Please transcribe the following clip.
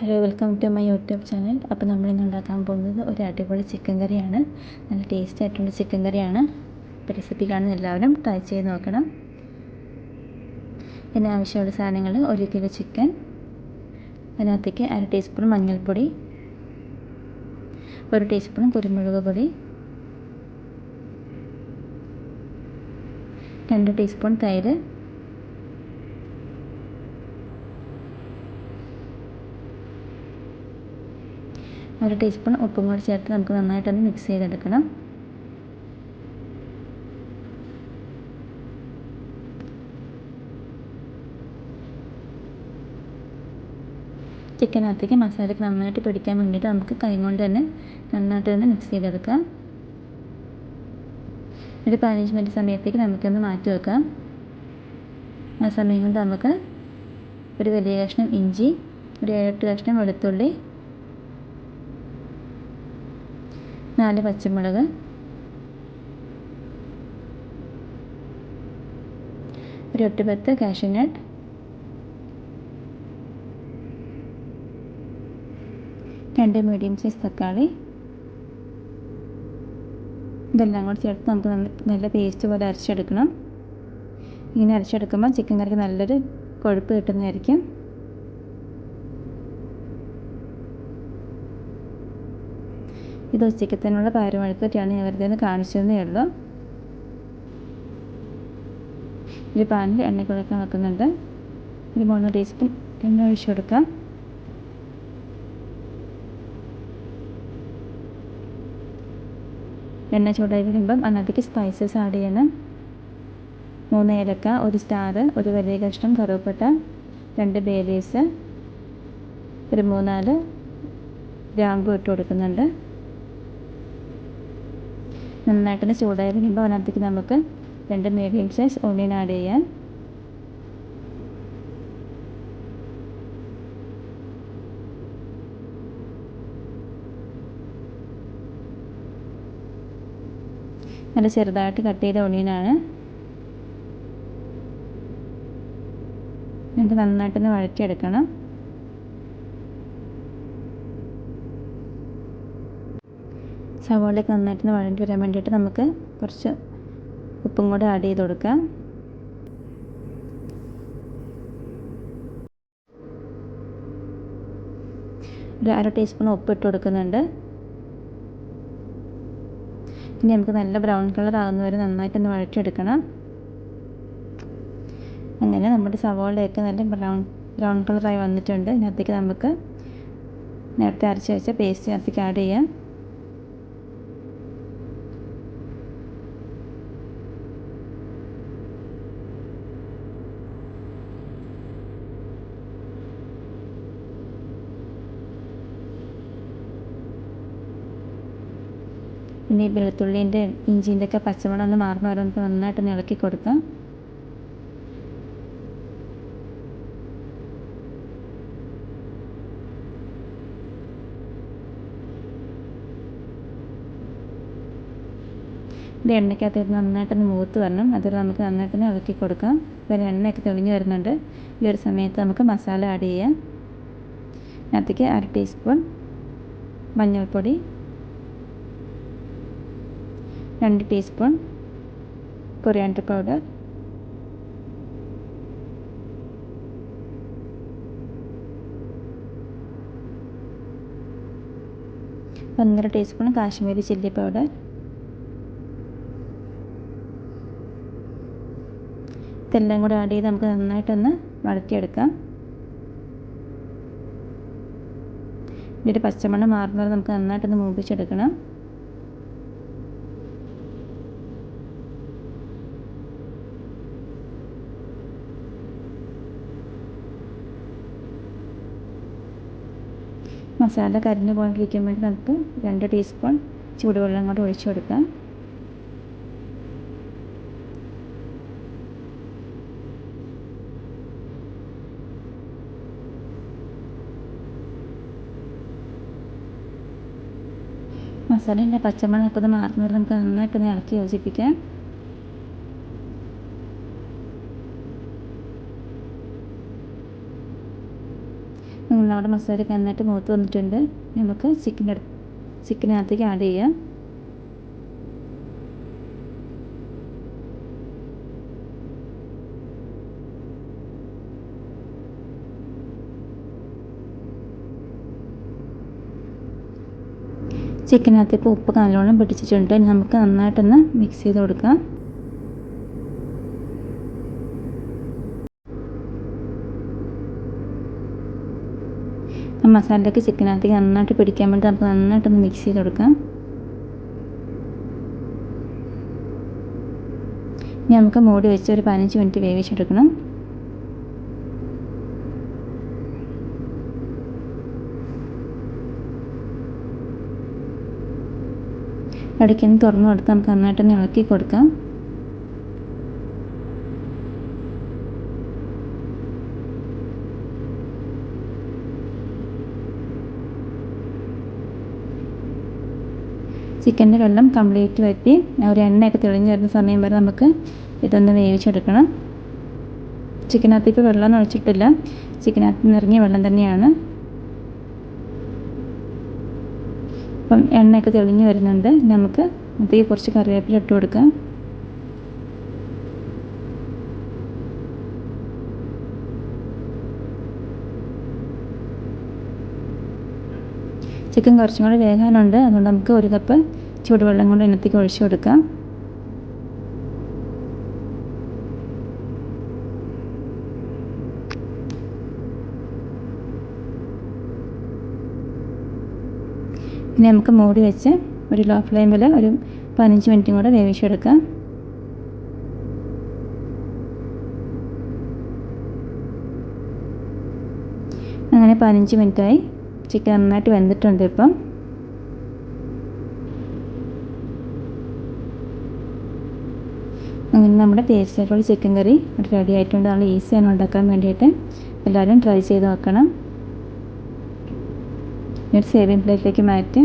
Hello welcome to my YouTube channel അപ്പോൾ നമ്മളിന്ന് ഉണ്ടാക്കാൻ പോകുന്നത് ഒരു അടിപൊളി ചിക്കൻ കറിയാണ്. നല്ല ടേസ്റ്റ് ആയിട്ടുള്ള ചിക്കൻ കറിയാണ്. ഇപ്പോൾ റെസിപ്പി കാണുന്ന എല്ലാവരും ട്രൈ ചെയ്ത് നോക്കണം. പിന്നെ ആവശ്യമുള്ള സാധനങ്ങൾ ഒരു കിലോ ചിക്കൻ അതിനകത്തേക്ക് അര ടീസ്പൂൺ മഞ്ഞൾപ്പൊടി ഒരു ടീസ്പൂൺ കുരുമുളക് പൊടി രണ്ട് ടീസ്പൂൺ തൈര് ഒരു ടീസ്പൂൺ ഉപ്പും കൂടി ചേർത്ത് നമുക്ക് നന്നായിട്ടൊന്ന് മിക്സ് ചെയ്തെടുക്കണം. ചിക്കനകത്തേക്ക് മസാലയ്ക്ക് നന്നായിട്ട് പിടിക്കാൻ വേണ്ടിയിട്ട് നമുക്ക് കൈ കൊണ്ട് തന്നെ നന്നായിട്ട് തന്നെ മിക്സ് ചെയ്തെടുക്കാം. ഒരു പതിനഞ്ച് മിനിറ്റ് സമയത്തേക്ക് നമുക്കൊന്ന് മാറ്റി വെക്കാം. ആ സമയം കൊണ്ട് നമുക്ക് ഒരു വലിയ കഷ്ണം ഇഞ്ചി ഒരു ഏഴെട്ട് കഷ്ണം വെളുത്തുള്ളി നാല് പച്ചമുളക്. ഒരു എട്ട് പത്ത് കാഷ്യൂനട്ട് രണ്ട് മീഡിയം സൈസ് തക്കാളി. ഇതെല്ലാം കൂടി ചേർത്ത് നമുക്ക് നല്ല നല്ല പേസ്റ്റ് പോലെ അരച്ചെടുക്കണം. ഇങ്ങനെ അരച്ചെടുക്കുമ്പോൾ ചിക്കൻ കറിക്ക് നല്ലൊരു കൊഴുപ്പ് കിട്ടുന്നതായിരിക്കും. ഇത് ഉച്ചയ്ക്കത്തേനുള്ള എടുത്തിട്ടാണ് ഞാൻ വെറുതെ ഒന്ന് കാണിച്ചതേ ഉള്ളൂ. ഒരു പാനിൽ എണ്ണ കുഴക്കാൻ വെക്കുന്നുണ്ട്. ഒരു മൂന്ന് ടീസ്പൂൺ എണ്ണ ഒഴിച്ചു കൊടുക്കാം. എണ്ണ ചൂടായി വരുമ്പം അതിനകത്തേക്ക് സ്പൈസസ് ആഡ് ചെയ്യണം. മൂന്ന് ഏലക്ക ഒരു സ്റ്റാർ ഒരു വലിയ കഷ്ണം കറുവപ്പട്ട രണ്ട് ബേലീസ് ഒരു മൂന്നാൽ ഗ്രാമ്പു ഇട്ട് കൊടുക്കുന്നുണ്ട്. നന്നായിട്ടൊന്ന് ചൂടായി വരുമ്പോൾ അതിനകത്തേക്ക് നമുക്ക് രണ്ട് മീഡിയം സൈസ് ഓണിയൻ ആഡ് ചെയ്യാം. നല്ല ചെറുതായിട്ട് കട്ട് ചെയ്ത ഒണിയനാണ് എന്നിട്ട് നന്നായിട്ടൊന്ന് വഴറ്റിയെടുക്കണം. സവാളയൊക്കെ നന്നായിട്ടൊന്ന് വഴണ്ടി വരാൻ വേണ്ടിയിട്ട് നമുക്ക് കുറച്ച് ഉപ്പും കൂടെ ആഡ് ചെയ്ത് കൊടുക്കാം. ഒരു അര ടീസ്പൂൺ ഉപ്പ് ഇട്ട് കൊടുക്കുന്നുണ്ട്. ഇനി നമുക്ക് നല്ല ബ്രൗൺ കളർ ആകുന്ന വരെ നന്നായിട്ടൊന്ന് വഴറ്റിയെടുക്കണം. അങ്ങനെ നമ്മുടെ സവാളയൊക്കെ നല്ല ബ്രൗൺ ബ്രൗൺ കളറായി വന്നിട്ടുണ്ട്. ഇതിനകത്തേക്ക് നമുക്ക് നേരത്തെ അരച്ച് വെച്ച പേസ്റ്റ് അതിനകത്തേക്ക് ആഡ് ചെയ്യാം. പിന്നെ ഈ വെളുത്തുള്ളീന്റെ ഇഞ്ചീന്റെ ഒക്കെ പച്ചമണം ഒന്ന് മാറുന്ന വരെ നമുക്ക് നന്നായിട്ട് ഇളക്കി കൊടുക്കാം. ഇത് എണ്ണയ്ക്കകത്ത് നന്നായിട്ടൊന്ന് മൂത്ത് വരണം. അതുവരെ നമുക്ക് നന്നായിട്ടൊന്ന് ഇളക്കി കൊടുക്കാം. ഇപ്പോൾ എണ്ണയൊക്കെ തെളിഞ്ഞ് വരുന്നുണ്ട്. ഈ ഒരു സമയത്ത് നമുക്ക് മസാല ആഡ് ചെയ്യാം. അതിനകത്തേക്ക് അര ടീസ്പൂൺ മഞ്ഞൾപ്പൊടി രണ്ട് ടീസ്പൂൺ കൊറിയാണ്ടർ പൗഡർ. ഒന്നര ടീസ്പൂൺ കാശ്മീരി ചില്ലി പൗഡർ. ഇതെല്ലാം കൂടെ ആഡ് ചെയ്ത് നമുക്ക് നന്നായിട്ടൊന്ന് വഴറ്റിയെടുക്കാം. ഇതിന്റെ പച്ചമണ്ണ് മാറുന്നത് നമുക്ക് നന്നായിട്ടൊന്ന് മൂപ്പിച്ചെടുക്കണം. മസാല കരിഞ്ഞു പോകാണ്ടിരിക്കാൻ വേണ്ടി നമുക്ക് രണ്ട് ടീസ്പൂൺ ചൂടുവെള്ളം കൂടെ ഒഴിച്ചു കൊടുക്കാം. മസാലേന്റെ പച്ചമണമൊക്കെ ഒന്ന് മാറുന്നത് നമുക്ക് നന്നായിട്ടൊന്ന് ഇളക്കി യോജിപ്പിക്കാം. നമ്മുടെ മസാലയൊക്കെ നന്നായിട്ട് മൂത്ത് വന്നിട്ടുണ്ട്. നമുക്ക് ചിക്കൻ ചിക്കനകത്തേക്ക് ആഡ് ചെയ്യാം. ചിക്കനകത്തേക്ക് ഉപ്പ് നല്ലോണം പിടിച്ചിട്ടുണ്ട്. നമുക്ക് നന്നായിട്ടൊന്ന് മിക്സ് ചെയ്ത് കൊടുക്കാം. മസാലയൊക്കെ ചിക്കനകത്തേക്ക് നന്നായിട്ട് പിടിക്കാൻ വേണ്ടി നമുക്ക് നന്നായിട്ടൊന്ന് മിക്സ് ചെയ്ത് കൊടുക്കാം. ഇനി നമുക്ക് മൂടി വെച്ച് ഒരു പതിനഞ്ച് മിനിറ്റ് വേവിച്ചെടുക്കണം. ഇടയ്ക്കൊന്ന് തുറന്നു കൊടുത്ത് നമുക്ക് നന്നായിട്ടൊന്ന് ഇളക്കി കൊടുക്കാം. ചിക്കന്റെ വെള്ളം കംപ്ലീറ്റ് വറ്റി ഒരു എണ്ണയൊക്കെ തെളിഞ്ഞ് വരുന്ന സമയം വരെ നമുക്ക് ഇതൊന്ന് വേവിച്ചെടുക്കണം. ചിക്കനകത്ത് ഇപ്പോൾ വെള്ളം ഒഴിച്ചിട്ടില്ല. ചിക്കനകത്ത് നിറങ്ങിയ വെള്ളം തന്നെയാണ്. അപ്പം എണ്ണയൊക്കെ തെളിഞ്ഞ് വരുന്നുണ്ട്. നമുക്ക് അതിൽ കുറച്ച് കറിവേപ്പില ഇട്ട് കൊടുക്കാം. ചിക്കൻ കുറച്ചും കൂടി വേകാനുണ്ട്. അതുകൊണ്ട് നമുക്ക് ഒരു കപ്പ് ചൂടുവെള്ളം കൊണ്ട് ഇതിനകത്തേക്ക് ഒഴിച്ചു കൊടുക്കാം. ഇനി നമുക്ക് മൂടി വെച്ച് ഒരു ലോ ഫ്ലെയിമിൽ ഒരു പതിനഞ്ച് മിനിറ്റും കൂടെ വേവിച്ചെടുക്കാം. അങ്ങനെ പതിനഞ്ച് മിനിറ്റായി ചിക്കൻ നന്നായിട്ട് വെന്തിട്ടുണ്ട് ഇപ്പം. അങ്ങനെ നമ്മുടെ ടേസ്റ്റ് ചിക്കൻ കറി റെഡി ആയിട്ടുണ്ട്. നല്ല ഈസിയാണ് ഉണ്ടാക്കാൻ വേണ്ടിയിട്ട്. എല്ലാവരും ട്രൈ ചെയ്ത് നോക്കണം. ഒരു സേവിങ് പ്ലേറ്റിലേക്ക് മാറ്റി